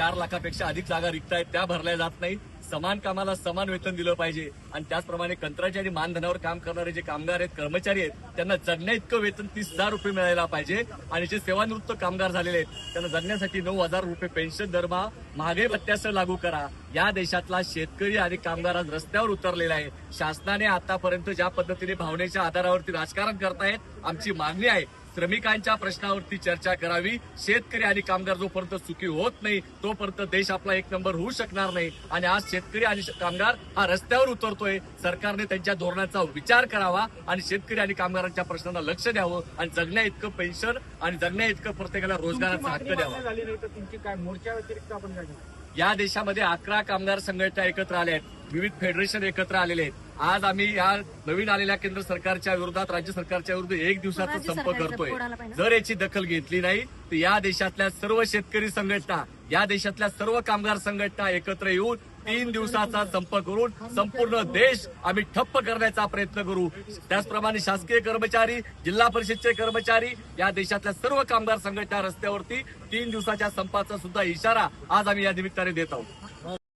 चार लाखापेक्षा अधिक जागा रिक्त आहेत त्या भरल्या जात नाहीत समान कामाला समान वेतन दिलं पाहिजे. आणि त्याचप्रमाणे कंत्राटी आणि मानधनावर काम करणारे जे कामगार आहेत कर्मचारी आहेत त्यांना जगण्या इतकं वेतन तीस हजार रुपये मिळायला पाहिजे. आणि जे सेवानिवृत्त कामगार झालेले आहेत त्यांना जगण्यासाठी नऊ हजार रुपये पेन्शन दरमहा महागाई भत्त्यासह लागू करा. या देशातला शेतकरी आणि कामगार आज रस्त्यावर उतरलेला आहे. शासनाने आतापर्यंत ज्या पद्धतीने भावनेच्या आधारावरती राजकारण करतायत आमची मागणी आहे श्रमिकांच्या प्रश्नावरती चर्चा करावी. शेतकरी आणि कामगार जोपर्यंत सुखी होत नाही तोपर्यंत देश आपला एक नंबर होऊ शकणार नाही. आणि आज शेतकरी आणि कामगार हा रस्त्यावर उतरतोय. सरकारने त्यांच्या धोरणाचा विचार करावा आणि शेतकरी आणि कामगारांच्या प्रश्नांना लक्ष द्यावं आणि जगण्या इतकं पेन्शन आणि जगण्या इतकं प्रत्येकाला रोजगाराचा हक्क द्यावा? या देशामध्ये अकरा कामगार संघटना एकत्र आल्या आहेत. विविध फेडरेशन एकत्र आलेले आहेत. आज आम्ही या नवीन आलेल्या केंद्र सरकारच्या विरोधात राज्य सरकारच्या विरुद्ध एक दिवसाचा संप करतोय. जर याची दखल घेतली नाही तर या देशातल्या सर्व शेतकरी संघटना या देशातल्या सर्व कामगार संघटना एकत्र येऊन तीन दिवसाचा संप करून संपूर्ण देश आम्ही ठप्प करण्याचा प्रयत्न करू. त्याचप्रमाणे शासकीय कर्मचारी जिल्हा परिषदचे कर्मचारी या देशातल्या सर्व कामगार संघटना रस्त्यावरती तीन दिवसाच्या संपाचा सुद्धा इशारा आज आम्ही या निमित्ताने देत आहोत.